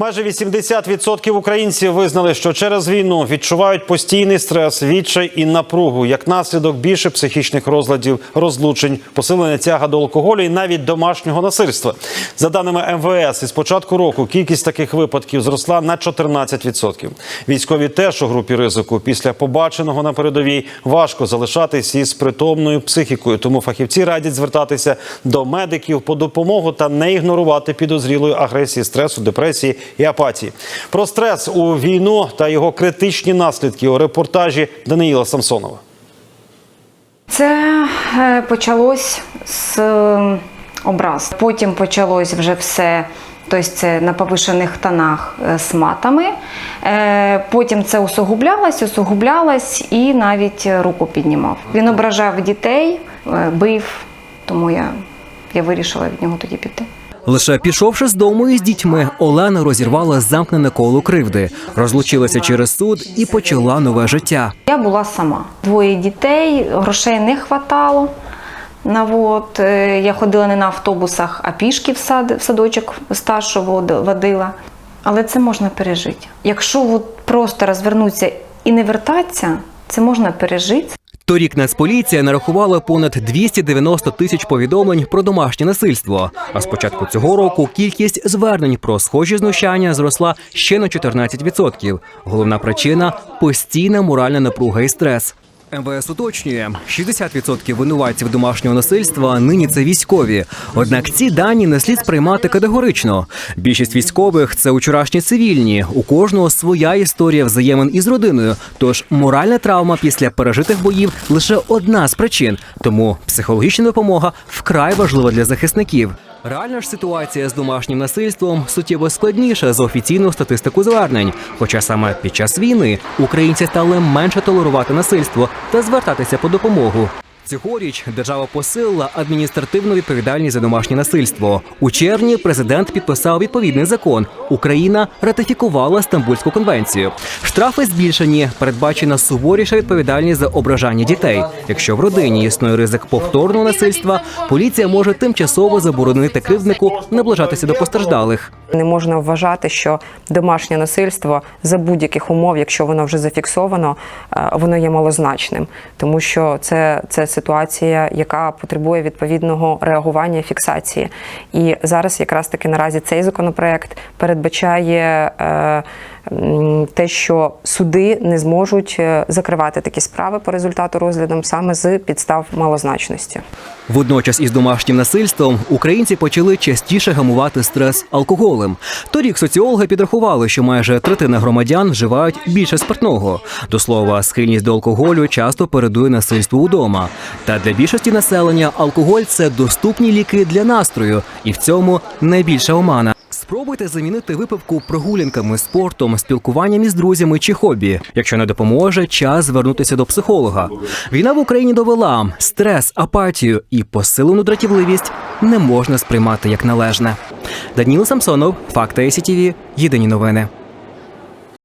Майже 80% українців визнали, що через війну відчувають постійний стрес, відчай і напругу. Як наслідок більше психічних розладів, розлучень, посилення тяга до алкоголю і навіть домашнього насильства. За даними МВС, із початку року кількість таких випадків зросла на 14%. Військові теж у групі ризику. Після побаченого на передовій важко залишатись із притомною психікою. Тому фахівці радять звертатися до медиків по допомогу та не ігнорувати підозрілої агресії, стресу, депресії і апатії. Про стрес у війну та його критичні наслідки у репортажі Даниїла Самсонова. Це е, почалось з е, образ. Потім почалось вже все. Тобто це на повишених тонах е, з матами. Потім це усугублялось, усугублялось і навіть руку піднімав. Він ображав дітей, бив, тому я, я вирішила від нього тоді піти. Лише пішовши з дому із дітьми, Олена розірвала замкнене коло кривди, розлучилася через суд і почала нове життя. Я була сама. Двоє дітей, грошей не хватало. На вот. е, Я ходила не на автобусах, а пішки в, сад, в садочок старшу вод- водила. Але це можна пережити. Якщо от просто розвернутися і не вертатися, це можна пережити. Торік Нацполіція нарахувала понад 290 тисяч повідомлень про домашнє насильство. А з початку цього року кількість звернень про схожі знущання зросла ще на 14%. Головна причина постійна моральна напруга і стрес. МВС уточнює, 60% винуватців домашнього насильства нині це військові. Однак ці дані не слід сприймати категорично. Більшість військових це учорашні цивільні. У кожного своя історія взаємин із родиною. Тож моральна травма після пережитих боїв лише одна з причин. Тому психологічна допомога вкрай важлива для захисників. Реальна ж ситуація з домашнім насильством суттєво складніша за офіційну статистику звернень. Хоча саме під час війни українці стали менше толерувати насильство та звертатися по допомогу. Цьогоріч держава посилила адміністративну відповідальність за домашнє насильство. У червні президент підписав відповідний закон. Україна ратифікувала Стамбульську конвенцію. Штрафи збільшені, передбачена суворіша відповідальність за ображання дітей. Якщо в родині існує ризик повторного насильства, поліція може тимчасово заборонити кривднику наближатися до постраждалих. Не можна вважати, що домашнє насильство за будь-яких умов, якщо воно вже зафіксовано, е, воно є малозначним, тому що це, це ситуація, яка потребує відповідного реагування фіксації. І зараз, якраз таки наразі, цей законопроект передбачає. е, Те, що суди не зможуть е, закривати такі справи по результату розгляду саме з підстав малозначності. Водночас із домашнім насильством українці почали частіше гамувати стрес алкоголем. Торік соціологи підрахували, що майже третина громадян вживають більше спиртного. До слова, схильність до алкоголю часто передує насильству удома. Та для більшості населення алкоголь це доступні ліки для настрою, і в цьому найбільша омана. Спробуйте замінити випивку прогулянками, спортом, спілкуванням із друзями чи хобі. Якщо не допоможе, час звернутися до психолога. Війна в Україні довела стрес, апатію і посилену дратівливість не можна сприймати як належне. Даніл Самсонов, Факти СІТІВІ, Єдині новини.